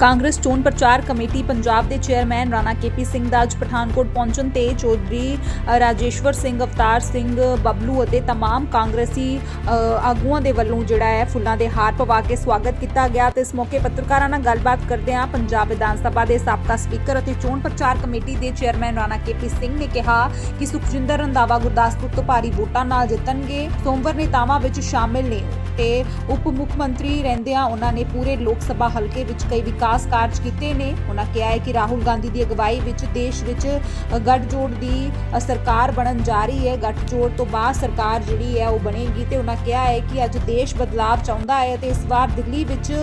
ਕਾਂਗਰਸ ਚੋਣ ਪ੍ਰਚਾਰ ਕਮੇਟੀ ਪੰਜਾਬ ਦੇ ਚੇਅਰਮੈਨ ਰਾਣਾ ਕੇਪੀ ਸਿੰਘ ਦਾ ਅੱਜ ਪਠਾਨਕੋਟ ਪਹੁੰਚਣ ਤੇ ਚੌਧਰੀ ਅ, ਰਾਜੇਸ਼ਵਰ ਸਿੰਘ ਅਵਤਾਰ ਸਿੰਘ ਬਬਲੂ ਅਤੇ तमाम ਕਾਂਗਰਸੀ ਅ, ਆਗੂਆਂ ਦੇ ਵੱਲੋਂ ਜਿਹੜਾ ਹੈ ਫੁੱਲਾਂ ਦੇ ਹਾਰ ਪਵਾ ਕੇ ਸਵਾਗਤ ਕੀਤਾ ਗਿਆ ਤੇ ਇਸ ਮੌਕੇ ਪੱਤਰਕਾਰਾਂ ਨਾਲ ਗੱਲਬਾਤ ਕਰਦਿਆਂ ਪੰਜਾਬ ਵਿਧਾਨ ਸਭਾ ਦੇ ਸਾਬਕਾ ਸਪੀਕਰ ਅਤੇ ਚੋਣ ਪ੍ਰਚਾਰ ਕਮੇਟੀ ਦੇ ਚੇਅਰਮੈਨ ਰਾਣਾ ਕੇਪੀ ਸਿੰਘ ਨੇ ਕਿਹਾ ਕਿ ਸੁਖਜਿੰਦਰ ਰੰਧਾਵਾ ਗੁਰਦਾਸਪੁਰ ਤੋਂ ਭਾਰੀ ਵੋਟਾਂ ਨਾਲ ਜਿੱਤਣਗੇ ਸੋਮਵਾਰ ਨੇਤਾਵਾਂ ਵਿੱਚ ਸ਼ਾਮਿਲ ਨੇ ਤੇ ਉਪ ਮੁੱਖ ਮੰਤਰੀ ਰਹਿੰਦਿਆਂ ਉਹਨਾਂ ਨੇ ਪੂਰੇ ਲੋਕ ਸਭਾ ਹਲਕੇ ਵਿੱਚ ਕਈ ਵਿਕਾਸ ਕਾਰਜ ਕੀਤੇ ਨੇ। ਉਹਨਾਂ ਕਿਹਾ ਹੈ ਕਿ ਰਾਹੁਲ ਗਾਂਧੀ ਦੀ ਅਗਵਾਈ ਵਿੱਚ ਦੇਸ਼ ਵਿੱਚ ਅ, ਗੱਠਜੋੜ ਦੀ ਸਰਕਾਰ ਬਣਨ ਜਾ ਰਹੀ ਹੈ। ਗੱਠਜੋੜ ਤੋਂ ਬਾਅਦ ਸਰਕਾਰ ਜਿਹੜੀ ਹੈ ਉਹ ਬਣੇਗੀ ਤੇ ਉਹਨਾਂ ਕਿਹਾ ਹੈ ਕਿ ਅੱਜ ਦੇਸ਼ ਬਦਲਾਵ ਚਾਹੁੰਦਾ ਹੈ ਤੇ ਇਸ ਵਾਰ ਦਿੱਲੀ ਵਿੱਚ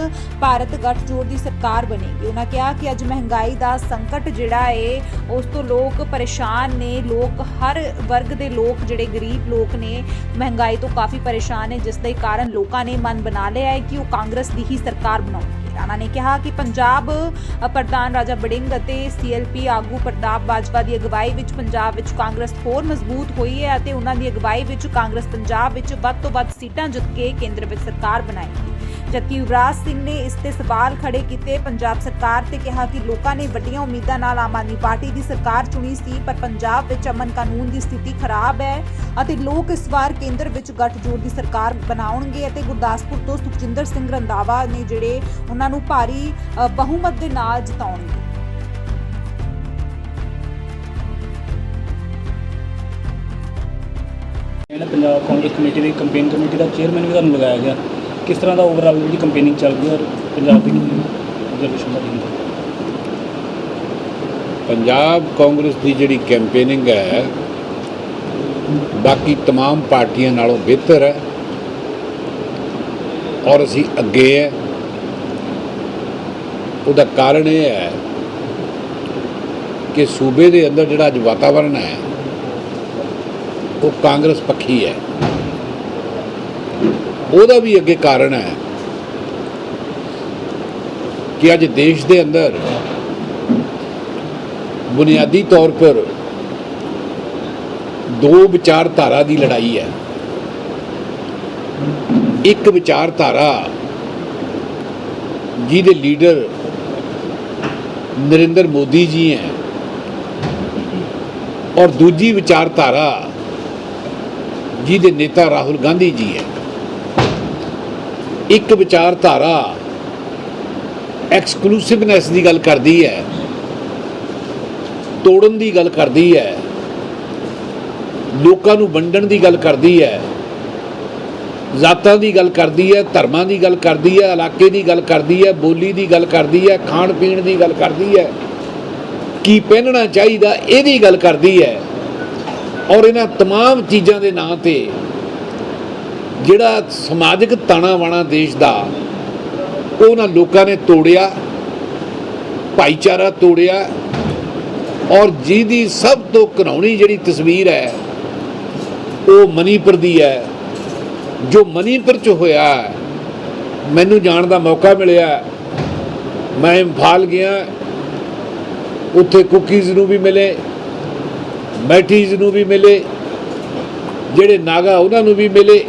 ਭਾਰਤ ਗੱਠਜੋੜ ਦੀ ਸਰਕਾਰ ਬਣੇਗੀ। ਉਹਨਾਂ ਕਿਹਾ ਕਿ ਅੱਜ ਮਹਿੰਗਾਈ ਦਾ ਸੰਕਟ ਜਿਹੜਾ ਹੈ ਉਸ ਤੋਂ ਲੋਕ ਪਰੇਸ਼ਾਨ ਨੇ। ਲੋਕ ਹਰ ਵਰਗ ਦੇ ਲੋਕ ਜਿਹੜੇ ਗਰੀਬ ਲੋਕ ਨੇ ਮਹਿੰਗਾਈ ਤੋਂ ਕਾਫੀ ਪਰੇਸ਼ਾਨ ਨੇ ਜਿਸ ਦੇ ਕਾਰਨ ਲੋਕ ਲੋਕਾਂ ਨੇ ਮਨ ਬਣਾ ਲਿਆ ਹੈ ਕਿ ਉਹ ਕਾਂਗਰਸ ਦੀ ਹੀ ਸਰਕਾਰ ਬਣਾਉਣਗੇ ਰਾਣਾ ਨੇ ਕਿਹਾ ਕਿ ਪੰਜਾਬ ਪ੍ਰਧਾਨ ਰਾਜਾ ਬੜਿੰਗ ਅਤੇ ਸੀਐਲਪੀ ਆਗੂ ਪ੍ਰਤਾਪ ਬਾਜਵਾ ਦੀ ਅਗਵਾਈ ਵਿੱਚ ਪੰਜਾਬ ਵਿੱਚ ਕਾਂਗਰਸ ਹੋਰ ਮਜ਼ਬੂਤ ਹੋਈ ਹੈ ਅਤੇ ਉਹਨਾਂ ਦੀ ਅਗਵਾਈ ਵਿੱਚ ਕਾਂਗਰਸ ਪੰਜਾਬ ਵਿੱਚ ਵੱਧ ਤੋਂ ਵੱਧ ਸੀਟਾਂ ਜਿੱਤ ਕੇ ਕੇਂਦਰ ਵਿੱਚ ਸਰਕਾਰ ਬਣਾਏਗੀ। ਜਦਕਿ ਯੁਵਰਾਜ ਸਿੰਘ ਨੇ ਇਸ ਤੇ ਸਵਾਲ ਖੜੇ ਕੀਤੇ, ਪੰਜਾਬ ਸਰਕਾਰ ਤੇ ਕਿਹਾ ਕਿ ਲੋਕਾਂ ਨੇ ਵੱਡੀਆਂ ਉਮੀਦਾਂ ਨਾਲ ਆਮ ਆਦਮੀ ਪਾਰਟੀ ਦੀ ਸਰਕਾਰ ਚੁਣੀ ਸੀ, ਪਰ ਪੰਜਾਬ ਵਿੱਚ ਅਮਨ ਕਾਨੂੰਨ ਦੀ ਸਥਿਤੀ ਖਰਾਬ ਹੈ ਅਤੇ ਲੋਕ ਇਸ ਵਾਰ ਕੇਂਦਰ ਵਿੱਚ ਗੱਠਜੋੜ ਦੀ ਸਰਕਾਰ ਬਣਾਉਣਗੇ ਅਤੇ ਗੁਰਦਾਸਪੁਰ ਤੋਂ ਸੁਖਜਿੰਦਰ ਸਿੰਘ ਰੰਧਾਵਾ ਨੇ ਜਿਹੜੇ ਉਹਨਾਂ ਨੂੰ ਭਾਰੀ ਬਹੁਮਤ ਦੇ ਨਾਲ ਜਿਤਾਉਣਗੇ। ਜਿਹੜਾ ਪੰਜਾਬ ਕਾਂਗਰਸ ਕਮੇਟੀ ਦੀ ਕੰਪੇਨ ਕਮੇਟੀ ਦਾ ਚੇਅਰਮੈਨ ਵੀ ਤੁਹਾਨੂੰ ਲਗਾਇਆ ਗਿਆ। ਕਿਸ ਤਰ੍ਹਾਂ ਦਾ ਓਵਰਆਲ ਜਿਹੜੀ ਕੰਪੇਨਿੰਗ ਚੱਲ ਰਹੀ ਹੈ ਔਰ ਪੰਜਾਬ ਦੀ ਰਿਜ਼ਰਵੇਸ਼ਨ ਦਾ ਕੀ ਹੈ ਪੰਜਾਬ ਕਾਂਗਰਸ ਦੀ ਜਿਹੜੀ ਕੈਂਪੇਨਿੰਗ ਹੈ ਬਾਕੀ तमाम ਪਾਰਟੀਆਂ ਨਾਲੋਂ ਬਿਹਤਰ ਹੈ ਔਰ ਅਸੀਂ ਅੱਗੇ ਹੈ ਉਹਦਾ ਕਾਰਨ ਇਹ ਹੈ ਕਿ ਸੂਬੇ ਦੇ ਅੰਦਰ ਜਿਹੜਾ ਅੱਜ ਵਾਤਾਵਰਣ ਹੈ ਉਹ ਕਾਂਗਰਸ ਪੱਖੀ ਹੈ ਉਹਦਾ ਵੀ ਅੱਗੇ ਕਾਰਨ ਹੈ ਕਿ ਅੱਜ ਦੇਸ਼ ਦੇ ਅੰਦਰ ਬੁਨਿਆਦੀ ਤੌਰ ਪਰ ਦੋ ਵਿਚਾਰਧਾਰਾ ਦੀ ਲੜਾਈ ਹੈ। ਇੱਕ ਵਿਚਾਰਧਾਰਾ ਜਿਹਦੇ ਲੀਡਰ ਨਰਿੰਦਰ ਮੋਦੀ ਜੀ ਹੈ ਔਰ ਦੂਜੀ ਵਿਚਾਰਧਾਰਾ ਜਿਹਦੇ ਨੇਤਾ ਰਾਹੁਲ ਗਾਂਧੀ ਜੀ ਹੈ। ਇੱਕ ਵਿਚਾਰਧਾਰਾ ਐਕਸਕਲੂਸਿਵਨੈਸ ਦੀ ਗੱਲ ਕਰਦੀ ਹੈ ਤੋੜਨ ਦੀ ਗੱਲ ਕਰਦੀ ਹੈ ਲੋਕਾਂ ਨੂੰ ਵੰਡਣ ਦੀ ਗੱਲ ਕਰਦੀ ਹੈ ਜ਼ਾਤਾਂ ਦੀ ਗੱਲ ਕਰਦੀ ਹੈ ਧਰਮਾਂ ਦੀ ਗੱਲ ਕਰਦੀ ਹੈ ਇਲਾਕੇ ਦੀ ਗੱਲ ਕਰਦੀ ਹੈ ਬੋਲੀ ਦੀ ਗੱਲ ਕਰਦੀ ਹੈ ਖਾਣ ਪੀਣ ਦੀ ਗੱਲ ਕਰਦੀ ਹੈ ਕੀ ਪਹਿਨਣਾ ਚਾਹੀਦਾ ਇਹਦੀ ਗੱਲ ਕਰਦੀ ਹੈ ਔਰ ਇਹਨਾਂ तमाम ਚੀਜ਼ਾਂ ਦੇ ਨਾਂ ਤੇ ਜਿਹੜਾ ਸਮਾਜਿਕ ਤਾਣਾ ਬਾਣਾ ਦੇਸ਼ ਦਾ ਉਹਨਾਂ ਲੋਕਾਂ ਨੇ ਤੋੜਿਆ, ਭਾਈਚਾਰਾ ਤੋੜਿਆ, ਔਰ ਜਿਹਦੀ ਸਭ ਤੋਂ ਘਿਨਾਉਣੀ ਜਿਹੜੀ ਤਸਵੀਰ ਹੈ, ਉਹ ਮਨੀਪੁਰ ਦੀ ਹੈ। ਜੋ ਮਨੀਪੁਰ ਚ ਹੋਇਆ, ਮੈਨੂੰ ਜਾਣ ਦਾ ਮੌਕਾ ਮਿਲਿਆ। ਮੈਂ ਇੰਫਾਲ ਗਿਆ, ਉੱਥੇ ਕੁਕੀਜ਼ ਨੂੰ ਵੀ ਮਿਲੇ, ਮੈਟੀਜ਼ ਨੂੰ ਵੀ ਮਿਲੇ, ਜਿਹੜੇ ਨਾਗਾ ਉਹਨਾਂ ਨੂੰ ਵੀ ਮਿਲੇ।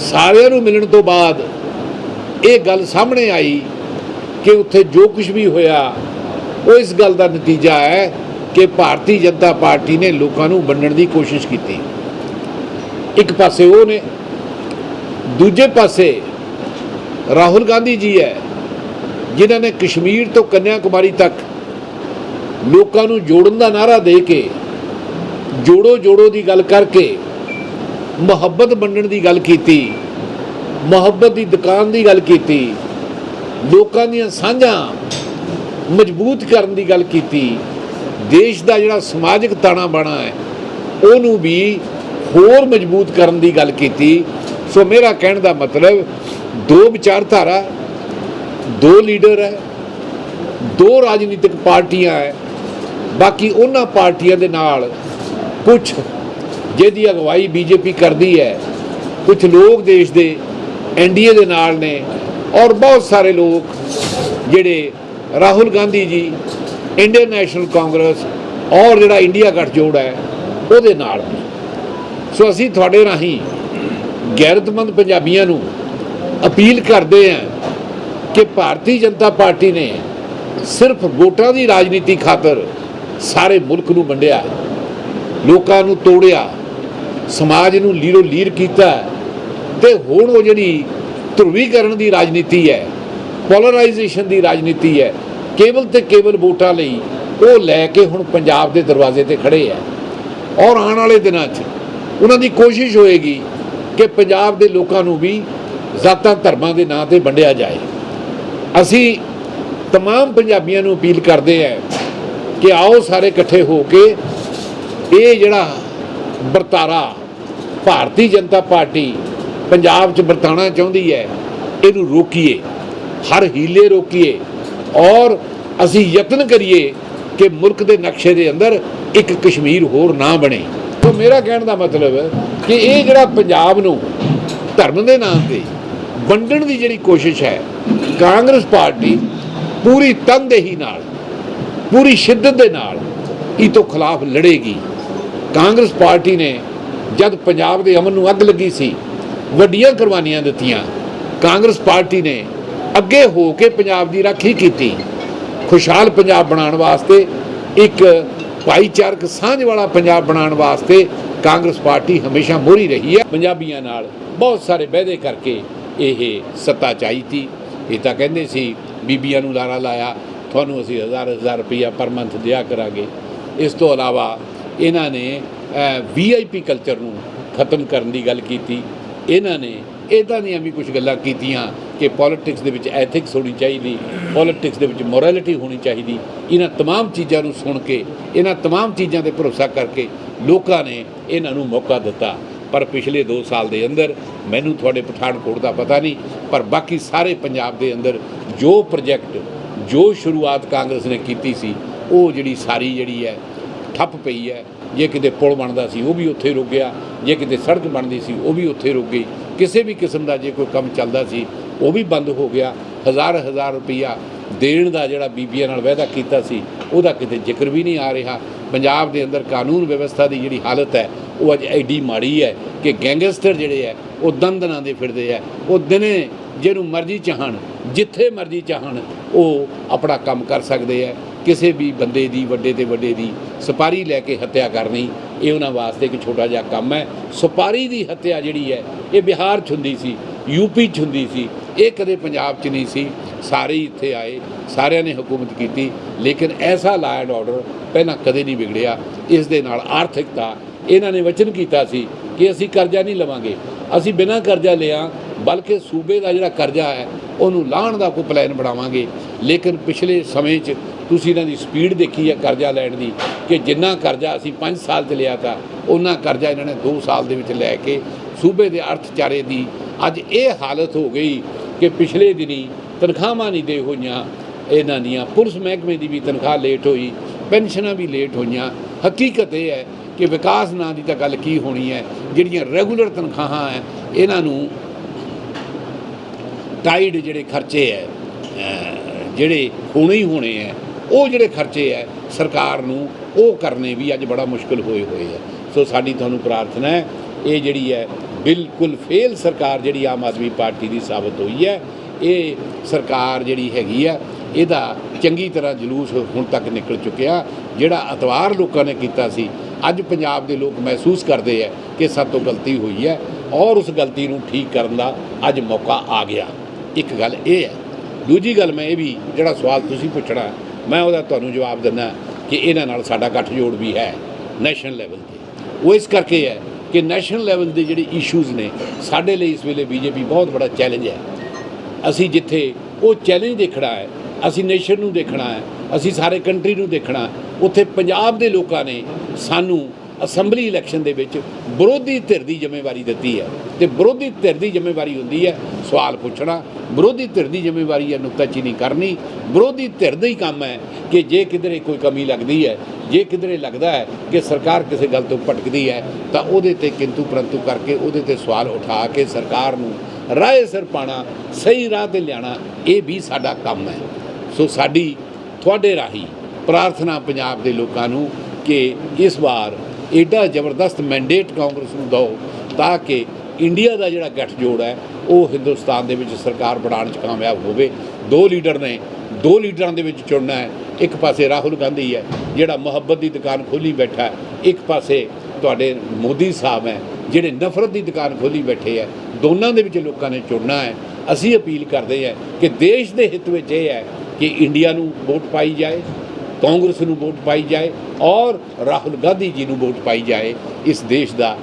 ਸਾਰਿਆਂ ਨੂੰ ਮਿਲਣ ਤੋਂ ਬਾਅਦ ਇਹ ਗੱਲ ਸਾਹਮਣੇ ਆਈ ਕਿ ਉੱਥੇ ਜੋ ਕੁਝ ਵੀ ਹੋਇਆ, ਉਹ ਇਸ ਗੱਲ ਦਾ ਨਤੀਜਾ ਹੈ ਕਿ ਭਾਰਤੀ ਜਨਤਾ ਪਾਰਟੀ ਨੇ ਲੋਕਾਂ ਨੂੰ ਵੰਡਣ ਦੀ ਕੋਸ਼ਿਸ਼ ਕੀਤੀ। ਇੱਕ ਪਾਸੇ ਉਹ ਨੇ, ਦੂਜੇ ਪਾਸੇ ਰਾਹੁਲ ਗਾਂਧੀ ਜੀ ਹੈ, ਜਿਨ੍ਹਾਂ ਨੇ ਕਸ਼ਮੀਰ ਤੋਂ ਕੰਨਿਆ ਕੁਮਾਰੀ ਤੱਕ ਲੋਕਾਂ ਨੂੰ ਜੋੜਨ ਦਾ ਨਾਰਾ ਦੇ ਕੇ ਜੋੜੋ ਜੋੜੋ ਦੀ ਗੱਲ ਕਰਕੇ ਮੁਹੱਬਤ ਵੰਡਣ ਦੀ ਗੱਲ ਕੀਤੀ, ਮੁਹੱਬਤ ਦੀ ਦੁਕਾਨ ਦੀ ਗੱਲ ਕੀਤੀ, ਲੋਕਾਂ ਦੀਆਂ ਸਾਂਝਾਂ ਮਜ਼ਬੂਤ ਕਰਨ ਦੀ ਗੱਲ ਕੀਤੀ, ਦੇਸ਼ ਦਾ ਜਿਹੜਾ ਸਮਾਜਿਕ ਤਾਣਾ ਬਾਣਾ ਹੈ, ਉਹਨੂੰ ਵੀ ਹੋਰ ਮਜ਼ਬੂਤ ਕਰਨ ਦੀ ਗੱਲ ਕੀਤੀ। ਸੋ ਮੇਰਾ ਕਹਿਣ ਦਾ ਮਤਲਬ, ਦੋ ਵਿਚਾਰਧਾਰਾ, ਦੋ ਲੀਡਰ ਹੈ, ਦੋ ਰਾਜਨੀਤਿਕ ਪਾਰਟੀਆਂ ਹੈ, ਬਾਕੀ ਉਹਨਾਂ ਪਾਰਟੀਆਂ ਦੇ ਨਾਲ ਕੁਝ ਜਿਹਦੀ ਅਗਵਾਈ ਬੀਜੇਪੀ ਕਰਦੀ ਹੈ ਕੁਝ ਲੋਕ ਦੇਸ਼ ਦੇ ਐਨਡੀਏ ਦੇ ਨਾਲ ਨੇ ਔਰ ਬਹੁਤ ਸਾਰੇ ਲੋਕ ਜਿਹੜੇ ਰਾਹੁਲ ਗਾਂਧੀ ਜੀ, ਇੰਡੀਅਨ ਨੈਸ਼ਨਲ ਕਾਂਗਰਸ ਔਰ ਜਿਹੜਾ ਇੰਡੀਆ ਗੱਠਜੋੜ ਹੈ, ਉਹਦੇ ਨਾਲ ਸੋ ਅਸੀਂ ਤੁਹਾਡੇ ਰਾਹੀਂ ਗੈਰਤਮੰਦ ਪੰਜਾਬੀਆਂ ਨੂੰ ਅਪੀਲ ਕਰਦੇ ਹਾਂ ਕਿ ਭਾਰਤੀ ਜਨਤਾ ਪਾਰਟੀ ਨੇ ਸਿਰਫ ਵੋਟਾਂ ਦੀ ਰਾਜਨੀਤੀ ਖਾਤਰ ਸਾਰੇ ਮੁਲਕ ਨੂੰ ਵੰਡਿਆ, ਲੋਕਾਂ ਨੂੰ ਤੋੜਿਆ ਸਮਾਜ ਨੂੰ ਲੀਰੋ ਲੀਰ ਕੀਤਾ ਤੇ ਹੁਣ ਉਹ ਜਿਹੜੀ ਧਰੁਵੀਕਰਨ ਦੀ ਰਾਜਨੀਤੀ ਹੈ ਪੋਲਰਾਈਜੇਸ਼ਨ ਦੀ ਰਾਜਨੀਤੀ ਹੈ ਕੇਵਲ ਤੇ ਕੇਵਲ ਵੋਟਾਂ ਲਈ ਉਹ ਲੈ ਕੇ ਹੁਣ ਪੰਜਾਬ ਦੇ ਦਰਵਾਜ਼ੇ ਤੇ ਖੜੇ ਹੈ ਔਰ ਆਉਣ ਵਾਲੇ ਦਿਨਾਂ 'ਚ ਉਹਨਾਂ ਦੀ ਕੋਸ਼ਿਸ਼ ਹੋਏਗੀ ਕਿ ਪੰਜਾਬ ਦੇ ਲੋਕਾਂ ਨੂੰ ਵੀ ਜ਼ਾਤਾਂ ਧਰਮਾਂ ਦੇ ਨਾਂ ਤੇ ਵੰਡਿਆ ਜਾਏ ਅਸੀਂ तमाम ਪੰਜਾਬੀਆਂ ਨੂੰ ਅਪੀਲ ਕਰਦੇ ਹਾਂ ਕਿ ਆਓ ਸਾਰੇ ਇਕੱਠੇ ਹੋ ਕੇ ਇਹ ਜਿਹੜਾ ਵਰਤਾਰਾ। ਭਾਰਤੀ ਜਨਤਾ ਪਾਰਟੀ ਪੰਜਾਬ 'ਚ ਵਰਤਾਣਾ ਚਾਹੁੰਦੀ ਹੈ, ਇਹਨੂੰ ਰੋਕੀਏ, ਹਰ ਹੀਲੇ ਰੋਕੀਏ ਔਰ ਅਸੀਂ ਯਤਨ ਕਰੀਏ ਕਿ ਮੁਲਕ ਦੇ ਨਕਸ਼ੇ ਦੇ ਅੰਦਰ ਇੱਕ ਕਸ਼ਮੀਰ ਹੋਰ ਨਾ ਬਣੇ। ਤੋਂ ਮੇਰਾ ਕਹਿਣ ਦਾ ਮਤਲਬ ਕਿ ਇਹ ਜਿਹੜਾ ਪੰਜਾਬ ਨੂੰ ਧਰਮ ਦੇ ਨਾਮ ਤੇ ਵੰਡਣ ਦੀ ਜਿਹੜੀ ਕੋਸ਼ਿਸ਼ ਹੈ, ਕਾਂਗਰਸ ਪਾਰਟੀ ਪੂਰੀ ਤਨਦੇਹੀ ਨਾਲ, ਪੂਰੀ ਸ਼ਿੱਦਤ ਦੇ ਨਾਲ, ਇਹ ਤੋਂ ਖਿਲਾਫ ਲੜੇਗੀ। ਕਾਂਗਰਸ ਪਾਰਟੀ ਨੇ ਜਦ ਪੰਜਾਬ ਦੇ ਅਮਨ ਨੂੰ ਅੱਗ ਲੱਗੀ ਸੀ, ਵੱਡੀਆਂ ਕੁਰਬਾਨੀਆਂ ਦਿੱਤੀਆਂ, ਕਾਂਗਰਸ ਪਾਰਟੀ ਨੇ ਅੱਗੇ ਹੋ ਕੇ ਪੰਜਾਬ ਦੀ ਰਾਖੀ ਕੀਤੀ। ਖੁਸ਼ਹਾਲ ਪੰਜਾਬ ਬਣਾਉਣ ਵਾਸਤੇ, ਇੱਕ ਭਾਈਚਾਰਕ ਸਾਂਝ ਵਾਲਾ ਪੰਜਾਬ ਬਣਾਉਣ ਵਾਸਤੇ ਕਾਂਗਰਸ ਪਾਰਟੀ ਹਮੇਸ਼ਾ ਮੋਹਰੀ ਰਹੀ ਹੈ। ਪੰਜਾਬੀਆਂ ਨਾਲ ਬਹੁਤ ਸਾਰੇ ਵਾਅਦੇ ਕਰਕੇ ਇਹ ਸੱਤਾ ਚਾਹੀਤੀ ਇਹ ਤਾਂ ਕਹਿੰਦੇ ਸੀ, ਬੀਬੀਆਂ ਨੂੰ ਲਾਰਾ ਲਾਇਆ, ਤੁਹਾਨੂੰ ਅਸੀਂ ਹਜ਼ਾਰ ਹਜ਼ਾਰ ਰੁਪਈਆ ਪਰ ਮੰਥ ਦਿਆ ਕਰਾਂਗੇ। ਇਸ ਤੋਂ ਇਲਾਵਾ ਇਹਨਾਂ ਨੇ ਵੀਆਈਪੀ ਕਲਚਰ ਨੂੰ ਖਤਮ ਕਰਨ ਦੀ ਗੱਲ ਕੀਤੀ ਇਹਨਾਂ ਨੇ ਇਦਾਂ ਦੀਆਂ ਵੀ ਕੁਝ ਗੱਲਾਂ ਕੀਤੀਆਂ ਕਿ ਪੋਲਿਟਿਕਸ ਦੇ ਵਿੱਚ ਐਥਿਕਸ ਹੋਣੀ ਚਾਹੀਦੀ ਪੋਲਿਟਿਕਸ ਦੇ ਵਿੱਚ ਮੋਰੈਲਿਟੀ ਹੋਣੀ ਚਾਹੀਦੀ ਇਹਨਾਂ तमाम ਚੀਜ਼ਾਂ ਨੂੰ ਸੁਣ ਕੇ ਇਹਨਾਂ तमाम ਚੀਜ਼ਾਂ ਤੇ ਭਰੋਸਾ ਕਰਕੇ ਲੋਕਾਂ ਨੇ ਇਹਨਾਂ ਨੂੰ ਮੌਕਾ ਦਿੱਤਾ ਪਰ ਪਿਛਲੇ 2 ਸਾਲ ਦੇ ਅੰਦਰ ਮੈਨੂੰ ਤੁਹਾਡੇ ਪਠਾਨਕੋਟ ਦਾ ਪਤਾ ਨਹੀਂ ਪਰ ਬਾਕੀ ਸਾਰੇ ਪੰਜਾਬ ਦੇ ਅੰਦਰ ਜੋ ਪ੍ਰੋਜੈਕਟ ਜੋ ਸ਼ੁਰੂਆਤ ਕਾਂਗਰਸ ਨੇ ਕੀਤੀ ਸੀ ਉਹ ਜਿਹੜੀ ਸਾਰੀ ਜਿਹੜੀ ਹੈ ਠੱਪ ਪਈ ਹੈ। ਜੇ ਕਿਤੇ ਪੁਲ ਬਣਦਾ ਸੀ, ਉਹ ਵੀ ਉੱਥੇ ਰੁਕ ਗਿਆ। ਜੇ ਕਿਤੇ ਸੜਕ ਬਣਦੀ ਸੀ, ਉਹ ਵੀ ਉੱਥੇ ਰੁਕ ਗਈ। ਕਿਸੇ ਵੀ ਕਿਸਮ ਦਾ ਜੇ ਕੋਈ ਕੰਮ ਚੱਲਦਾ ਸੀ, ਉਹ ਵੀ ਬੰਦ ਹੋ ਗਿਆ। ਹਜ਼ਾਰ ਹਜ਼ਾਰ ਰੁਪਈਆ ਦੇਣ ਦਾ ਜਿਹੜਾ ਬੀਬੀਆਂ ਨਾਲ ਵਾਅਦਾ ਕੀਤਾ ਸੀ, ਉਹਦਾ ਕਿਤੇ ਜ਼ਿਕਰ ਵੀ ਨਹੀਂ ਆ ਰਿਹਾ। ਪੰਜਾਬ ਦੇ ਅੰਦਰ ਕਾਨੂੰਨ ਵਿਵਸਥਾ ਦੀ ਜਿਹੜੀ ਹਾਲਤ ਹੈ, ਉਹ ਅੱਜ ਐਡੀ ਮਾੜੀ ਹੈ ਕਿ ਗੈਂਗਸਟਰ ਜਿਹੜੇ ਹੈ, ਉਹ ਦੰਦਨਾਂ ਦੇ ਫਿਰਦੇ ਹੈ। ਉਹ ਦਿਨੇ ਜਿਹਨੂੰ ਮਰਜ਼ੀ ਚਾਹਣ, ਜਿੱਥੇ ਮਰਜ਼ੀ ਚਾਹਣ, ਉਹ ਆਪਣਾ ਕੰਮ ਕਰ ਸਕਦੇ ਹੈ ਕਿਸੇ ਵੀ ਬੰਦੇ ਦੀ, ਵੱਡੇ ਤੇ ਵੱਡੇ ਦੀ ਸੁਪਾਰੀ ਲੈ ਕੇ ਹੱਤਿਆ ਕਰਨੀ, ਇਹ ਉਹਨਾਂ ਵਾਸਤੇ ਇੱਕ ਛੋਟਾ ਜਿਹਾ ਕੰਮ ਹੈ। ਸੁਪਾਰੀ ਦੀ ਹੱਤਿਆ ਜਿਹੜੀ ਹੈ, ਇਹ ਬਿਹਾਰ 'ਚ ਹੁੰਦੀ ਸੀ ਯੂਪੀ 'ਚ ਹੁੰਦੀ ਸੀ, ਇਹ ਕਦੇ ਪੰਜਾਬ 'ਚ ਨਹੀਂ ਸੀ। ਸਾਰੇ ਹੀ ਇੱਥੇ ਆਏ, ਸਾਰਿਆਂ ਨੇ ਹਕੂਮਤ ਕੀਤੀ, ਲੇਕਿਨ ਐਸਾ ਲਾਅ ਐਂਡ ਆਰਡਰ ਪਹਿਲਾਂ ਕਦੇ ਨਹੀਂ ਵਿਗੜਿਆ। ਇਸ ਦੇ ਨਾਲ ਆਰਥਿਕਤਾ, ਇਹਨਾਂ ਨੇ ਵਚਨ ਕੀਤਾ ਸੀ ਕਿ ਅਸੀਂ ਕਰਜ਼ਾ ਨਹੀਂ ਲਵਾਂਗੇ। ਅਸੀਂ ਬਿਨਾਂ ਕਰਜ਼ਾ ਲਿਆ, ਬਲਕਿ ਸੂਬੇ ਦਾ ਜਿਹੜਾ ਕਰਜ਼ਾ ਹੈ, ਉਹਨੂੰ ਲਾਹਣ ਦਾ ਕੋਈ ਪਲਾਨ ਬਣਾਵਾਂਗੇ। ਲੇਕਿਨ ਪਿਛਲੇ ਸਮੇਂ 'ਚ ਤੁਸੀਂ ਇਹਨਾਂ ਦੀ ਸਪੀਡ ਦੇਖੀ ਹੈ ਕਰਜ਼ਾ ਲੈਣ ਦੀ, ਕਿ ਜਿੰਨਾ ਕਰਜ਼ਾ ਅਸੀਂ 5 ਸਾਲ 'ਚ ਲਿਆ ਤਾਂ ਉਹਨਾਂ ਕਰਜ਼ਾ ਇਹਨਾਂ ਨੇ 2 ਸਾਲ ਦੇ ਵਿੱਚ ਲੈ ਕੇ ਸੂਬੇ ਦੇ ਅਰਥਚਾਰੇ ਦੀ। ਅੱਜ ਇਹ ਹਾਲਤ ਹੋ ਗਈ ਕਿ ਪਿਛਲੇ ਦਿਨੀ ਤਨਖਾਹਾਂ ਨਹੀਂ ਦੇ ਹੋਈਆਂ, ਇਹਨਾਂ ਦੀਆਂ ਪੁਲਿਸ ਮਹਿਕਮੇ ਦੀ ਵੀ ਤਨਖਾਹ ਲੇਟ ਹੋਈ, ਪੈਨਸ਼ਨਾਂ ਵੀ ਲੇਟ ਹੋਈਆਂ। ਹਕੀਕਤ ਇਹ ਹੈ ਕਿ ਵਿਕਾਸ ਨਾਂ ਦੀ ਤਾਂ ਗੱਲ ਕੀ ਹੋਣੀ ਹੈ? ਜਿਹੜੀਆਂ ਰੈਗੂਲਰ ਤਨਖਾਹਾਂ ਹੈ, ਇਹਨਾਂ ਨੂੰ ਟਾਈਡ ਜਿਹੜੇ ਖਰਚੇ ਹੈ ਜਿਹੜੇ ਹੋਣੇ ਹੀ ਹੋਣੇ ਹੈ, ਉਹ ਜਿਹੜੇ ਖਰਚੇ ਹੈ, ਸਰਕਾਰ ਨੂੰ ਉਹ ਕਰਨੇ ਵੀ ਅੱਜ ਬੜਾ ਮੁਸ਼ਕਲ ਹੋਏ ਹੋਏ ਹੈ। ਸੋ ਸਾਡੀ ਤੁਹਾਨੂੰ ਪ੍ਰਾਰਥਨਾ ਹੈ, ਇਹ ਜਿਹੜੀ ਹੈ ਬਿਲਕੁਲ ਫੇਲ ਸਰਕਾਰ ਜਿਹੜੀ ਆਮ ਆਦਮੀ ਪਾਰਟੀ ਦੀ ਸਾਬਤ ਹੋਈ ਹੈ, ਇਹ ਸਰਕਾਰ ਜਿਹੜੀ ਹੈਗੀ ਆ ਇਹਦਾ ਚੰਗੀ ਤਰ੍ਹਾਂ ਜਲੂਸ ਹੁਣ ਤੱਕ ਨਿਕਲ ਚੁੱਕਿਆ, ਜਿਹੜਾ ਅਤਵਾਰ ਲੋਕਾਂ ਨੇ ਕੀਤਾ ਸੀ ਅੱਜ ਪੰਜਾਬ ਦੇ ਲੋਕ ਮਹਿਸੂਸ ਕਰਦੇ ਹੈ ਕਿ ਸਾਡੇ ਤੋਂ ਗਲਤੀ ਹੋਈ ਹੈ ਔਰ ਉਸ ਗਲਤੀ ਨੂੰ ਠੀਕ ਕਰਨ ਦਾ ਅੱਜ ਮੌਕਾ ਆ ਗਿਆ। ਇੱਕ ਗੱਲ ਇਹ ਹੈ। ਦੂਜੀ ਗੱਲ ਮੈਂ ਇਹ ਵੀ, ਜਿਹੜਾ ਸਵਾਲ ਤੁਸੀਂ ਪੁੱਛਣਾ, ਮੈਂ ਉਹਦਾ ਤੁਹਾਨੂੰ ਜਵਾਬ ਦਿੰਦਾ ਕਿ ਇਹਨਾਂ ਨਾਲ ਸਾਡਾ ਗੱਠਜੋੜ ਵੀ ਹੈ ਨੈਸ਼ਨਲ ਲੈਵਲ ਤੇ। ਉਹ ਇਸ ਕਰਕੇ ਹੈ ਕਿ ਨੈਸ਼ਨਲ ਲੈਵਲ ਦੇ ਜਿਹੜੇ ਇਸ਼ੂਜ਼ ਨੇ, ਸਾਡੇ ਲਈ ਇਸ ਵੇਲੇ ਬੀਜੇਪੀ ਬਹੁਤ ਬੜਾ ਚੈਲੰਜ ਹੈ। ਅਸੀਂ ਜਿੱਥੇ ਉਹ ਚੈਲੰਜ ਦੇਖਣਾ ਹੈ, ਅਸੀਂ ਨੇਸ਼ਨ ਨੂੰ ਦੇਖਣਾ ਹੈ, ਅਸੀਂ ਸਾਰੇ ਕੰਟਰੀ ਨੂੰ ਦੇਖਣਾ ਉੱਥੇ ਪੰਜਾਬ ਦੇ ਲੋਕਾਂ ਨੇ ਸਾਨੂੰ ਅਸੈਂਬਲੀ ਇਲੈਕਸ਼ਨ ਦੇ ਵਿੱਚ ਵਿਰੋਧੀ ਧਿਰ ਦੀ ਜ਼ਿੰਮੇਵਾਰੀ ਦਿੱਤੀ ਹੈ। ਤੇ ਵਿਰੋਧੀ ਧਿਰ ਦੀ ਜ਼ਿੰਮੇਵਾਰੀ ਹੁੰਦੀ ਹੈ ਸਵਾਲ ਪੁੱਛਣਾ। ਵਿਰੋਧੀ ਧਿਰ ਦੀ ਜ਼ਿੰਮੇਵਾਰੀ ਹੈ, ਨੁਕਤਾਚੀਨੀ ਕਰਨੀ। ਵਿਰੋਧੀ ਧਿਰ ਦਾ ਹੀ ਕੰਮ ਹੈ ਕਿ ਜੇ ਕਿਧਰੇ ਕੋਈ ਕਮੀ ਲੱਗਦੀ ਹੈ, ਜੇ ਕਿਧਰੇ ਲੱਗਦਾ ਹੈ ਕਿ ਸਰਕਾਰ ਕਿਸੇ ਗੱਲ ਤੋਂ ਭਟਕਦੀ ਹੈ, ਤਾਂ ਉਹਦੇ ਤੇ ਕਿੰਤੂ ਪਰੰਤੂ ਕਰਕੇ ਉਹਦੇ ਤੇ ਸਵਾਲ ਉਠਾ ਕੇ ਸਰਕਾਰ ਨੂੰ ਰਾਏ ਸਿਰ ਪਾਣਾ ਸਹੀ ਰਾਹ ਤੇ ਲਿਆਣਾ ਇਹ ਵੀ ਸਾਡਾ ਕੰਮ ਹੈ। ਸੋ ਸਾਡੀ ਤੁਹਾਡੇ ਰਾਹੀਂ ਪ੍ਰਾਰਥਨਾ ਪੰਜਾਬ ਦੇ ਲੋਕਾਂ ਨੂੰ ਕਿ ਇਸ ਵਾਰ ਐਡਾ ਜ਼ਬਰਦਸਤ ਮੈਂਡੇਟ ਕਾਂਗਰਸ ਨੂੰ ਦਿਓ ਤਾਂ ਕਿ ਇੰਡੀਆ ਦਾ ਜਿਹੜਾ ਗੱਠਜੋੜ ਹੈ, ਉਹ ਹਿੰਦੁਸਤਾਨ ਦੇ ਵਿੱਚ ਸਰਕਾਰ ਬਣਾਉਣ 'ਚ ਕਾਮਯਾਬ ਹੋਵੇ। ਦੋ ਲੀਡਰ ਨੇ, ਦੋ ਲੀਡਰਾਂ ਦੇ ਵਿੱਚ ਚੁਣਨਾ ਹੈ। ਇੱਕ ਪਾਸੇ ਰਾਹੁਲ ਗਾਂਧੀ ਹੈ, ਜਿਹੜਾ ਮੁਹੱਬਤ ਦੀ ਦੁਕਾਨ ਖੋਲੀ ਬੈਠਾ ਇੱਕ ਪਾਸੇ ਤੁਹਾਡੇ ਮੋਦੀ ਸਾਹਿਬ ਹੈ, ਜਿਹੜੇ ਨਫ਼ਰਤ ਦੀ ਦੁਕਾਨ ਖੋਲੀ ਬੈਠੇ ਹੈ। ਦੋਨਾਂ ਦੇ ਵਿੱਚ ਲੋਕਾਂ ਨੇ ਚੁਣਨਾ ਹੈ। ਅਸੀਂ ਅਪੀਲ ਕਰਦੇ ਹਾਂ ਕਿ ਦੇਸ਼ ਦੇ ਹਿੱਤ ਵਿੱਚ ਇਹ ਹੈ ਕਿ ਇੰਡੀਆ ਨੂੰ ਵੋਟ ਪਾਈ ਜਾਏ। ਕਾਂਗਰਸ ਨੂੰ ਵੋਟ ਪਾਈ ਜਾਏ ਔਰ ਰਾਹੁਲ ਗਾਂਧੀ ਜੀ ਨੂੰ ਵੋਟ ਪਾਈ ਜਾਏ, ਇਸ ਦੇਸ਼ ਦਾ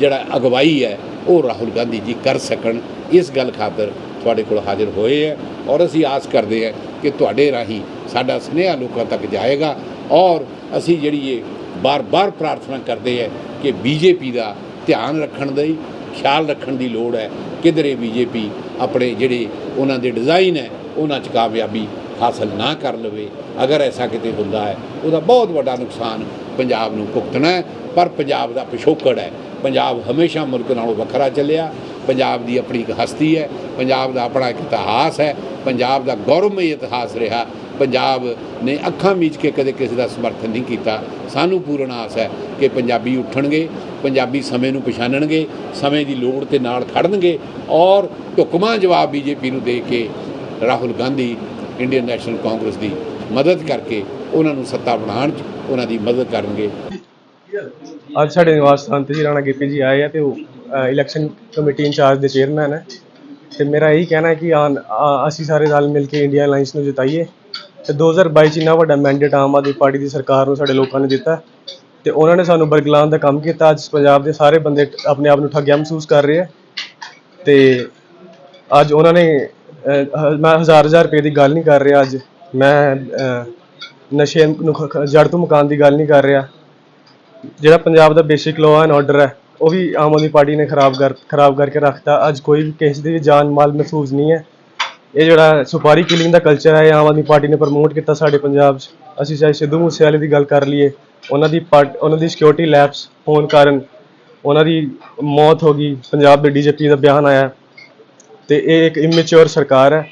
ਜਿਹੜਾ ਅਗਵਾਈ ਹੈ, ਉਹ ਰਾਹੁਲ ਗਾਂਧੀ ਜੀ ਕਰ ਸਕਣ। ਇਸ ਗੱਲ ਖਾਤਰ ਤੁਹਾਡੇ ਕੋਲ ਹਾਜ਼ਰ ਹੋਏ ਹੈ ਔਰ ਅਸੀਂ ਆਸ ਕਰਦੇ ਹਾਂ ਕਿ ਤੁਹਾਡੇ ਰਾਹੀਂ ਸਾਡਾ ਸੁਨੇਹਾ ਲੋਕਾਂ ਤੱਕ ਜਾਏਗਾ ਔਰ ਅਸੀਂ ਜਿਹੜੀ ਇਹ ਬਾਰ-ਬਾਰ ਪ੍ਰਾਰਥਨਾ ਕਰਦੇ ਹੈ ਕਿ ਬੀਜੇਪੀ ਦਾ ਧਿਆਨ ਰੱਖਣ ਦੀ, ਖਿਆਲ ਰੱਖਣ ਦੀ ਲੋੜ ਹੈ। ਕਿਧਰੇ ਬੀਜੇਪੀ ਆਪਣੇ ਜਿਹੜੇ ਉਹਨਾਂ ਦੇ ਡਿਜ਼ਾਈਨ ਹੈ, ਉਹਨਾਂ 'ਚ ਕਾਮਯਾਬੀ ਹਾਸਲ ਨਾ ਕਰ ਲਵੇ, ਅਗਰ ਐਸਾ ਕਿਤੇ ਹੁੰਦਾ ਹੈ, ਉਹਦਾ ਬਹੁਤ ਵੱਡਾ ਨੁਕਸਾਨ ਪੰਜਾਬ ਨੂੰ ਭੁਗਤਣਾ ਹੈ, ਪਰ ਪੰਜਾਬ ਦਾ ਪਿਛੋਕੜ ਹੈ। ਪੰਜਾਬ ਹਮੇਸ਼ਾ ਮੁਲਕ ਨਾਲੋਂ ਵੱਖਰਾ ਚੱਲਿਆ, ਪੰਜਾਬ ਦੀ ਆਪਣੀ ਇੱਕ ਹਸਤੀ ਹੈ, ਪੰਜਾਬ ਦਾ ਆਪਣਾ ਇੱਕ ਇਤਿਹਾਸ ਹੈ, ਪੰਜਾਬ ਦਾ ਗੌਰਵਮਈ ਇਤਿਹਾਸ ਰਿਹਾ। ਪੰਜਾਬ ਨੇ ਅੱਖਾਂ ਮੀਚ ਕੇ ਕਦੇ ਕਿਸੇ ਦਾ ਸਮਰਥਨ ਨਹੀਂ ਕੀਤਾ। ਸਾਨੂੰ ਪੂਰਨ ਆਸ ਹੈ ਕਿ ਪੰਜਾਬੀ ਉੱਠਣਗੇ, ਪੰਜਾਬੀ ਸਮੇਂ ਨੂੰ ਪਛਾਣਨਗੇ ਸਮੇਂ ਦੀ ਲੋੜ ਤੇ ਨਾਲ ਖੜਨਗੇ ਔਰ ਢੁਕਵਾਂ ਜਵਾਬ ਬੀਜੇਪੀ ਨੂੰ ਦੇ ਕੇ ਰਾਹੁਲ ਗਾਂਧੀ ਇੰਡੀਅਨ ਨੈਸ਼ਨਲ ਕਾਂਗਰਸ ਦੀ ਮਦਦ ਕਰਕੇ ਉਹਨਾਂ ਨੂੰ ਸੱਤਾ ਬਣਾਉਣ 'ਚ ਉਹਨਾਂ ਦੀ ਮਦਦ ਕਰਨਗੇ। ਅੱਜ ਸਾਡੇ ਨਿਵਾਸ ਸਥਾਨ ਤੇ ਜੀ ਰਾਣਾ ਗਿੱਪੀ ਜੀ ਆਏ ਆ ਤੇ ਉਹ ਇਲੈਕਸ਼ਨ ਕਮੇਟੀ ਇੰਚਾਰਜ ਦੇ ਚੇਅਰਮੈਨ ਹੈ ਤੇ ਮੇਰਾ ਇਹੀ ਕਹਿਣਾ ਹੈ ਕਿ ਆ- ਅਸੀਂ ਸਾਰੇ ਨਾਲ ਮਿਲ ਕੇ ਇੰਡੀਆ ਅਲਾਈਅੰਸ ਨੂੰ ਜਿਤਾਈਏ। ਤੇ 2022 ਚ ਇੰਨਾ ਵੱਡਾ ਮੈਂਡੇਟ ਆਮ ਆਦਮੀ ਪਾਰਟੀ ਦੀ ਸਰਕਾਰ ਨੂੰ ਸਾਡੇ ਲੋਕਾਂ ਨੇ ਦਿੱਤਾ। ਤੇ ਉਹਨਾਂ ਨੇ ਸਾਨੂੰ ਬਰਗਲਾਉਣ ਦਾ ਕੰਮ ਕੀਤਾ। ਅੱਜ ਪੰਜਾਬ ਦੇ ਸਾਰੇ ਬੰਦੇ ਆਪਣੇ ਆਪ ਨੂੰ ਠੱਗਿਆ ਮਹਿਸੂਸ ਕਰ ਰਹੇ ਆ। ਤੇ ਅੱਜ ਉਹਨਾਂ ਨੇ ਮੈਂ ਹਜ਼ਾਰ ਹਜ਼ਾਰ ਰੁਪਏ ਦੀ ਗੱਲ ਨਹੀਂ ਕਰ ਰਿਹਾ ਅੱਜ। ਮੈਂ ਨਸ਼ੇ ਨੂੰ ਜੜ ਤੋਂ ਮੁਕਾਉਣ ਦੀ ਗੱਲ ਨਹੀਂ ਕਰ ਰਿਹਾ। ਜਿਹੜਾ ਪੰਜਾਬ ਦਾ ਬੇਸਿਕ ਲਾਅ ਐਂਡ ਆਰਡਰ ਹੈ, ਉਹ ਵੀ ਆਮ ਆਦਮੀ ਪਾਰਟੀ ਨੇ ਖਰਾਬ ਕਰ, ਖਰਾਬ ਕਰਕੇ ਰੱਖਤਾ। ਅੱਜ ਕੋਈ ਵੀ ਕਿਸੇ ਦੀ ਵੀ ਜਾਨ ਮਾਲ ਮਹਿਫੂਜ਼ ਨਹੀਂ ਹੈ। ਇਹ ਜਿਹੜਾ ਸੁਪਾਰੀ ਕਿਲਿੰਗ ਦਾ ਕਲਚਰ ਹੈ, ਇਹ ਆਮ ਆਦਮੀ ਪਾਰਟੀ ਨੇ ਪ੍ਰਮੋਟ ਕੀਤਾ ਸਾਡੇ ਪੰਜਾਬ 'ਚ। ਅਸੀਂ ਚਾਹੇ ਸਿੱਧੂ ਮੂਸੇਵਾਲੇ ਦੀ ਗੱਲ ਕਰ ਲਈਏ, ਉਹਨਾਂ ਦੀ ਪਾਰਟ ਉਹਨਾਂ ਦੀ ਸਿਕਿਉਰਿਟੀ ਲੈਪਸ ਹੋਣ ਕਾਰਨ ਉਹਨਾਂ ਦੀ ਮੌਤ ਹੋ ਗਈ। ਪੰਜਾਬ ਦੇ ਡੀਜੀਪੀ ਦਾ ਬਿਆਨ ਆਇਆ। ਤੇ ਇਹ ਇੱਕ ਇਮੈਚੁਰ ਸਰਕਾਰ ਹੈ,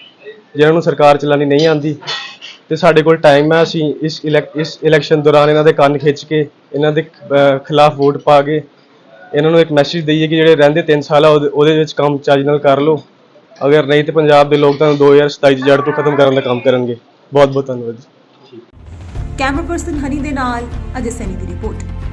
ਜਿਹਨਾਂ ਨੂੰ ਸਰਕਾਰ ਚਲਾਉਣੀ ਨਹੀਂ ਆਉਂਦੀ। ਤੇ ਸਾਡੇ ਕੋਲ ਟਾਈਮ ਹੈ, ਅਸੀਂ ਇਸ ਇਲੈਕ ਇਸ ਇਲੈਕਸ਼ਨ ਦੌਰਾਨ ਇਹਨਾਂ ਦੇ ਕੰਨ ਖਿੱਚ ਕੇ, ਇਹਨਾਂ ਦੇ ਖਿਲਾਫ ਵੋਟ ਪਾ ਕੇ, ਇਹਨਾਂ ਨੂੰ ਇੱਕ ਮੈਸੇਜ ਦਈਏ ਕਿ ਜਿਹੜੇ ਰਹਿੰਦੇ 3 ਸਾਲ ਆ, ਉਹਦੇ ਵਿੱਚ ਕੰਮ ਚੱਜ ਨਾਲ ਕਰ ਲਓ। ਅਗਰ ਨਹੀਂ ਤੇ ਪੰਜਾਬ ਦੇ ਲੋਕ ਤਾਂ 2027 ਚ ਜੜ ਤੋਂ ਖਤਮ ਕਰਨ ਦਾ ਕੰਮ ਕਰਨਗੇ। ਬਹੁਤ ਬਹੁਤ ਧੰਨਵਾਦ ਜੀ। ਕੈਮਰਾ ਪਰਸਨ ਹਨੀ ਦੇ ਨਾਲ, ਅਜੇ ਸੈਨੀ ਦੀ ਰਿਪੋਰਟ।